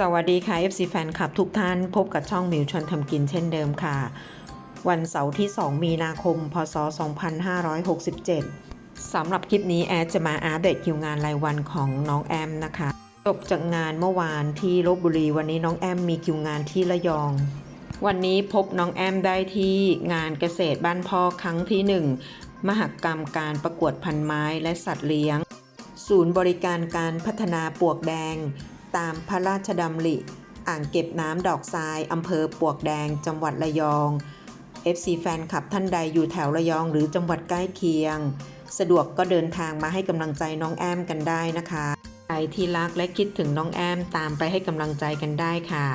สวัสดีค่ะ FC แฟนคลับทุกท่านพบกับช่องมิวชวนทำกินเช่นเดิมค่ะ วันเสาร์ที่ 2 มีนาคม พศ 2567 สำหรับคลิปนี้แอดจะมาอัปเดตคิวงานรายวันของน้องแอมนะคะ จบจากงานเมื่อวานที่ลบบุรี วันนี้น้องแอมมีคิวงานที่ระยอง วันนี้พบน้องแอมได้ที่งานเกษตรบ้านพ่อครั้งที่ 1 มหกรรมการประกวดพันไม้และสัตว์เลี้ยง ศูนย์บริการการพัฒนาปวกแดง ตามพระราชดำริ อ่างเก็บน้ำดอกทรายอำเภอปวกแดง จังหวัดระยอง FC แฟนคลับท่านใดอยู่แถวระยองหรือจังหวัดใกล้เคียง สะดวกก็เดินทางมาให้กำลังใจน้องแอมกันได้นะคะใครที่รักและคิดถึงน้องแอมตามไปให้กำลังใจกันได้ค่ะ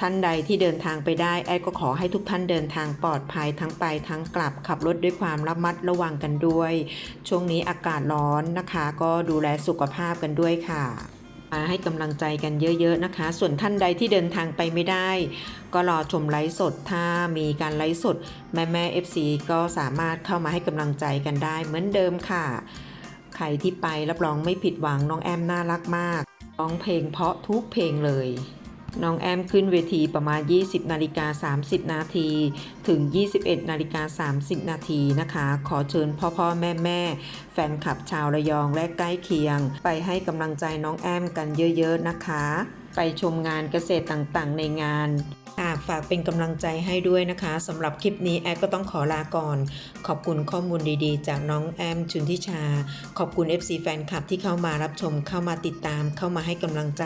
ท่านใดที่เดินทางไปได้แอดก็ขอให้ทุกท่านเดินทางปลอดภัยทั้งไปทั้งกลับขับรถด้วยความระมัดระวังกันด้วย ช่วงนี้อากาศร้อนนะคะ ก็ดูแลสุขภาพกันด้วยค่ะ มาให้กำลังใจกันเยอะ ๆ นะคะ ส่วนท่านใดที่เดินทางไปไม่ได้ ก็รอชมไลฟ์สด ถ้ามีการไลฟ์สด แม่แม่ๆ FC ก็สามารถเข้ามาให้กำลังใจกันได้เหมือนเดิมค่ะ ใครที่ไปรับรองไม่ผิดหวังน้องแอมน่ารักมากร้องเพลงเพราะทุกเพลงเลย น้องแอมขึ้นเวทีประมาณ 20 นาฬิกา 30 นาที ถึง 21 นาฬิกา 30 นาทีนะคะ ขอเชิญพ่อพ่อแม่แม่แฟนคลับชาวระยองและใกล้เคียง ไปให้กำลังใจน้องแอมกันเยอะ ๆ นะคะ ไปชมงานเกษตรต่างๆ ในงานอ่าฝากเป็นกำลังใจให้ด้วยนะคะสำหรับคลิปนี้แอดก็ต้องขอลาก่อน ขอบคุณข้อมูลดีๆ จากน้องแอมชุนทิชา ขอบคุณ FC แฟนคลับที่เข้ามารับชมเข้ามาติดตามเข้ามาให้กำลังใจ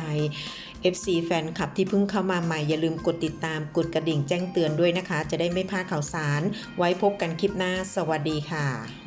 FC แฟนคลับที่เพิ่งเข้ามาใหม่อย่าลืมกดติดตามกดกระดิ่งแจ้งเตือนด้วยนะคะ จะได้ไม่พลาดข่าวสาร ไว้พบกันคลิปหน้า สวัสดีค่ะ